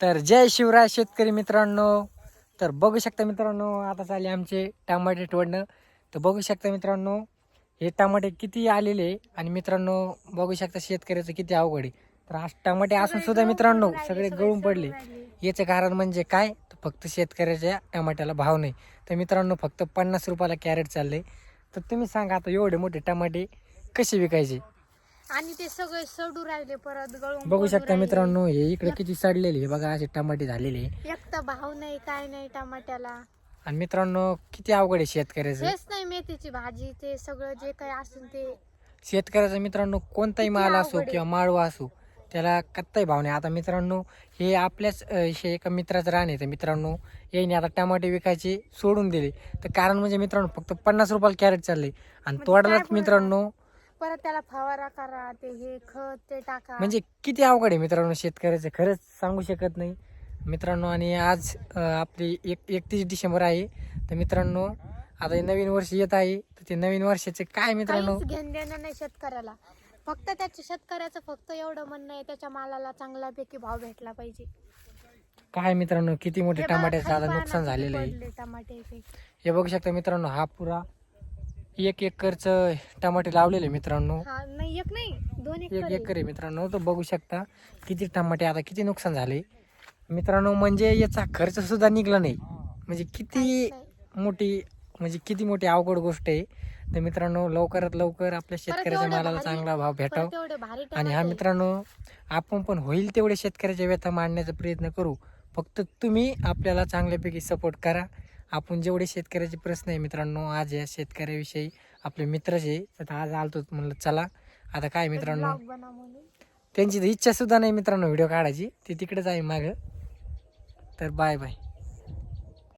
तर जय शिवराय शेतकरी मित्रांनो. तर बघू शकता मित्रांनो आता चालले आमचे टमाटे तोडणं. तर बघू शकता मित्रांनो हे टमाटे किती आलेले आणि मित्रांनो बघू शकता शेतकऱ्याचं किती अवघड आहे. तर आज टमाटे असून सुद्धा मित्रांनो सगळे गळून पडले. याचं कारण म्हणजे काय? तर फक्त शेतकऱ्याच्या टमाट्याला भाव नाही. तर मित्रांनो फक्त पन्नास रुपयाला कॅरेट चालले तर तुम्ही सांगा आता एवढे मोठे टमाटे कसे विकायचे? आणि ते सगळे सडू राहिले परत गळून बघू शकता. मित्रांनो हे इकडे किती सडलेले हे बघा असे टमाटे झालेले. एक तर भाव नाही काय नाही टमाट्याला. आणि मित्रांनो किती अवघड आहे शेतकऱ्याचं. हेच नाही मेथीची भाजी ते सगळं जे काही असेल ते. शेतकऱ्याचा मित्रांनो कोणताही माल असो. किंवा माळवा असो त्याला कत्ताही भाव नाही. आता मित्रांनो हे आपल्याच अं, हे एका मित्राचं रान आहे. तर मित्रांनो याने आता टमाटे विकायचे सोडून दिले. तर कारण म्हणजे मित्रांनो फक्त पन्नास रुपयाला कॅरेट चालले आणि म्हणजे तोडालाच मित्रांनो परत त्याला फवारा करा ते हे खत ते टाका. म्हणजे किती अवघड आहे मित्रांनो शेतकऱ्याचं खरंच सांगू शकत नाही. मित्रांनो आणि आज अं, आपली एक एकतीस डिसेंबर आहे. तर मित्रांनो आता हे नवीन वर्ष येत आहे. तर ते नवीन वर्षाचे काय मित्रांनो? काहीच घेण देणं नाही शेतकऱ्याला. फक्त त्याच्या शेतकऱ्याचं फक्त एवढं म्हणणं आहे त्याच्या मालाला चांगल्यापैकी भाव भेटला पाहिजे. काय मित्रांनो किती मोठे हे बघा, टमाट्याचं आता नुकसान झालेलं आहे. पडले टमाटे ते. हे बघू शकता मित्रांनो हा पुरा एक एकरचं टमाटे लावलेले मित्रांनो. हा नाही एक नाही दोन एक एक एकर आहे मित्रांनो तर बघू शकता किती टमाटे आता किती नुकसान झाले. मित्रांनो म्हणजे याचा खर्च सुद्धा निघला नाही. म्हणजे किती मोठी म्हणजे किती मोठी अवघड गोष्ट आहे. तर मित्रांनो लवकरात लवकर आपल्या शेतकऱ्याच्या मालाला चांगला भाव भेटावा. तेवढे भारी आणि हा. मित्रांनो आपण पण होईल तेवढे शेतकऱ्याच्या व्यथा मांडण्याचा प्रयत्न करू. फक्त तुम्ही आपल्याला चांगल्यापैकी सपोर्ट करा. आपण जेवढे शेतकऱ्याचे प्रश्न आहे मित्रांनो आज या शेतकऱ्याविषयी आपले मित्रच आहे तर आज आलतो म्हणलं चला. आता काय मित्रांनो? त्यांची तर इच्छा सुद्धा नाही मित्रांनो व्हिडिओ काढायची. ती तिकडेच आहे मागं. तर बाय बाय.